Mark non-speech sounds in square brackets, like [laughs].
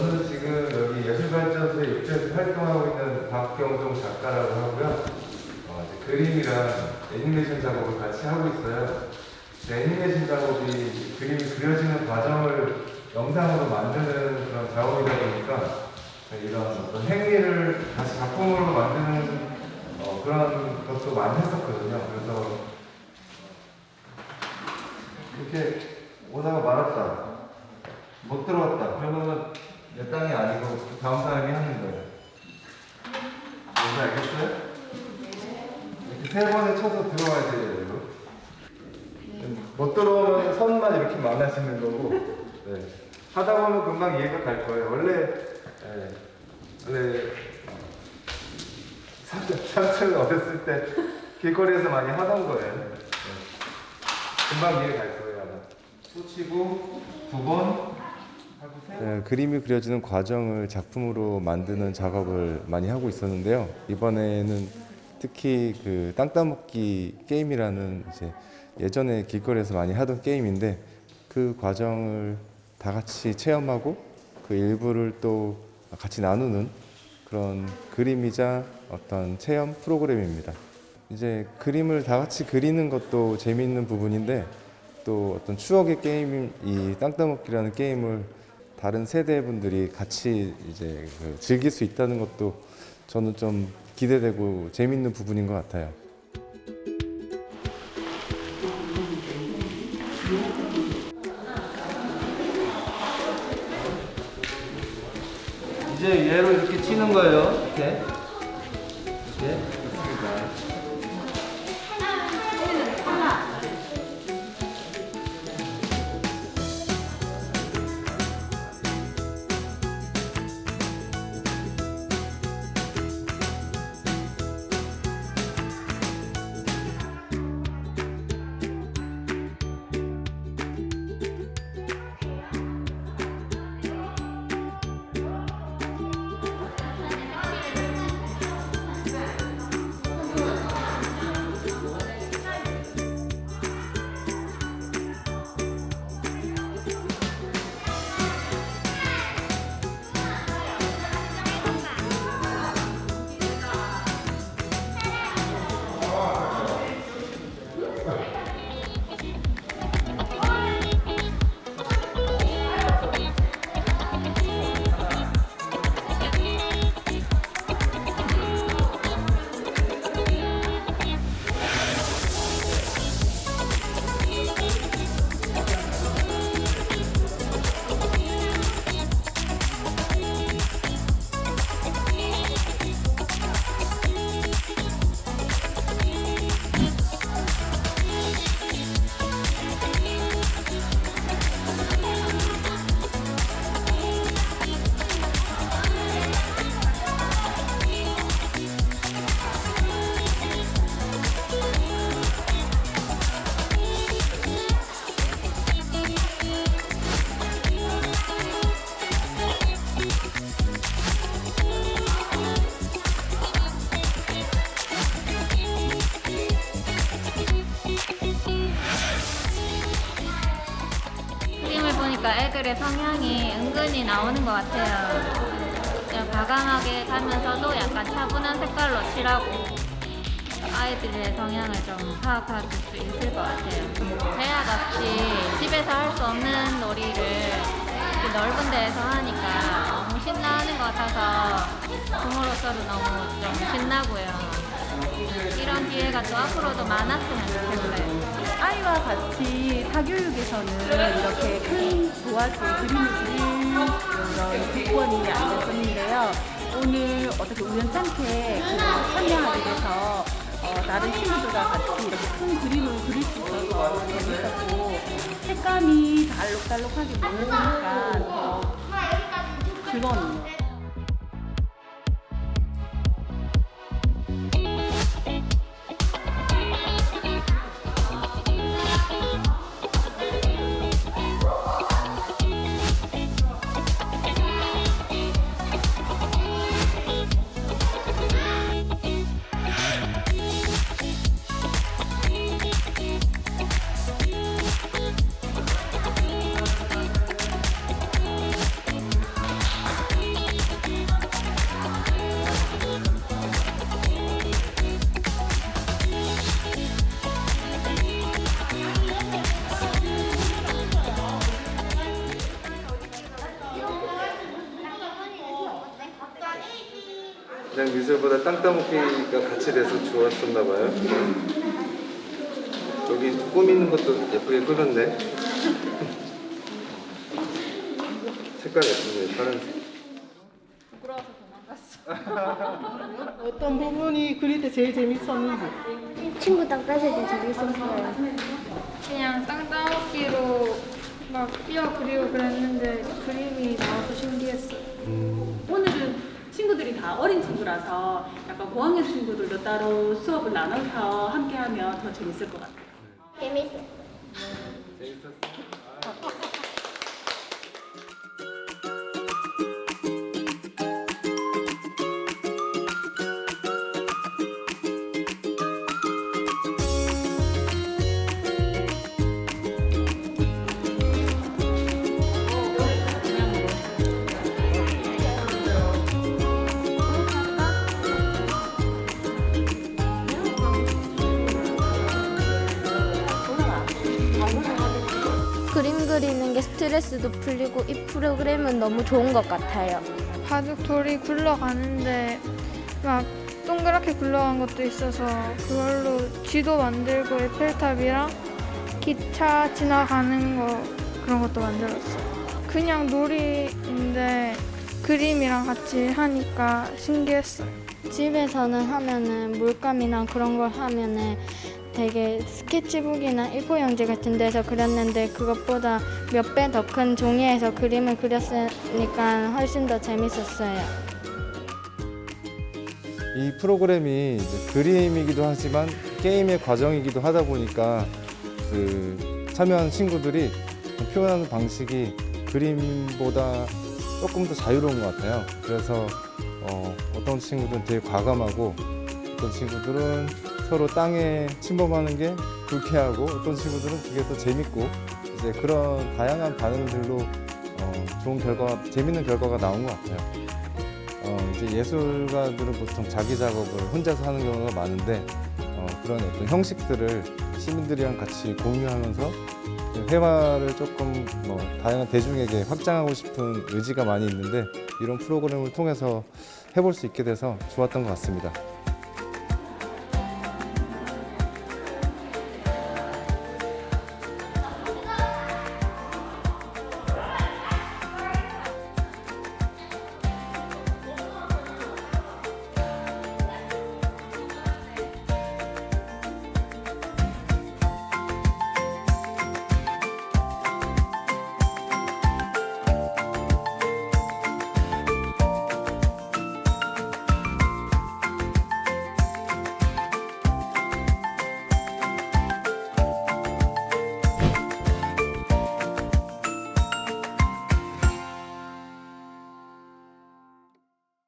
저는 지금 여기 예술발전소에 입주해서 활동하고 있는 박경종 작가라고 하고요. 어, 그림이랑 애니메이션 작업을 같이 하고 있어요. 그 애니메이션 작업이 그림이 그려지는 과정을 영상으로 만드는 그런 작업이다 보니까 이런 어떤 행위를 다시 작품으로 만드는 어, 그런 것도 많이 했었거든요. 그래서 이렇게 오다가 말았다. 못 들어왔다. 그러면 내 땅이 아니고 다음 사람이 하는 거예요. 뭔지 알겠어요? 이렇게 세 번에 쳐서 들어와야 돼요. 이거. 못 들어오면 선만 이렇게 많아지는 거고 네. 하다 보면 금방 이해가 갈 거예요. 원래 네. 원래 삼촌, 어렸을 때 길거리에서 많이 하던 거예요. 네. 금방 이해 갈 거예요. 아마. 두번 하고 세 번. 네, 그림이 그려지는 과정을 작품으로 만드는 작업을 많이 하고 있었는데요. 이번에는 특히 그 땅 따먹기 게임이라는 이제 예전에 길거리에서 많이 하던 게임인데 그 과정을 다 같이 체험하고 그 일부를 또 같이 나누는 그런 그림이자 어떤 체험 프로그램입니다. 이제 그림을 다 같이 그리는 것도 재미있는 부분인데 또 어떤 추억의 게임 이 땅따먹기라는 게임을 다른 세대 분들이 같이 이제 그 즐길 수 있다는 것도 저는 좀 기대되고 재밌는 부분인 것 같아요. 이제 얘로 이렇게 치는 거예요. 이렇게. 애들의 성향이 은근히 나오는 것 같아요. 그냥 과감하게 가면서도 약간 차분한 색깔로 칠하고 아이들의 성향을 좀 파악할 수 있을 것 같아요. 대화같이 집에서 할 수 없는 놀이를 넓은 데에서 하니까 너무 신나하는 것 같아서 부모로서도 너무 좀 신나고요. 이런 기회가 또 앞으로도 많았으면 좋겠어요. 아이와 같이 사교육에서는 이렇게 큰 도화지 그림을 그런 기권이 안 됐었는데요. 오늘 어떻게 우연찮게 그 참여하게 돼서 어, 다른 친구들과 같이 이렇게 큰 그림을 그릴 수 있어서 재밌었고 색감이 다 알록달록하게 보여지니까 더 즐거웠네요. 그냥 미술보다 땅 따먹기가 같이 돼서 좋았었나 봐요. 여기 꾸미는 것도 예쁘게 꾸몄네. 색깔 예쁘네, 파란색. [laughs] 어떤 부분이 그릴 때 제일 재밌었는지. 친구 땅 땄을 때 재밌었어요. 그냥 땅 따먹기로 막 삐어 그리고 그랬는데 그림이 나와서 신기했어요. 오늘은 친구들이 다 어린 친구라서 약간 고학년 친구들도 따로 수업을 나눠서 함께하면 더 재밌을 것 같아요. 재밌어요. 그림 그리는 게 스트레스도 풀리고 이 프로그램은 너무 좋은 것 같아요. 바둑 돌이 굴러가는데 막 동그랗게 굴러간 것도 있어서 그걸로 쥐도 만들고 에펠탑이랑 기차 지나가는 거 그런 것도 만들었어요. 그냥 놀이인데 그림이랑 같이 하니까 신기했어요. 집에서는 하면은 물감이나 그런 걸 하면은 되게 스케치북이나 일포용지 같은 데서 그렸는데 그것보다 몇 배 더 큰 종이에서 그림을 그렸으니까 훨씬 더 재밌었어요. 이 프로그램이 이제 그림이기도 하지만 게임의 과정이기도 하다 보니까 그 참여한 친구들이 표현하는 방식이 그림보다 조금 더 자유로운 것 같아요. 그래서 어, 어떤 친구들은 되게 과감하고 어떤 친구들은 서로 땅에 침범하는 게 불쾌하고 어떤 친구들은 그게 더 재밌고 이제 그런 다양한 반응들로 어, 좋은 결과, 재밌는 결과가 나온 것 같아요. 어, 이제 예술가들은 보통 자기 작업을 혼자서 하는 경우가 많은데 어, 그런 어떤 형식들을 시민들이랑 같이 공유하면서 회화를 조금 뭐 다양한 대중에게 확장하고 싶은 의지가 많이 있는데 이런 프로그램을 통해서 해볼 수 있게 돼서 좋았던 것 같습니다.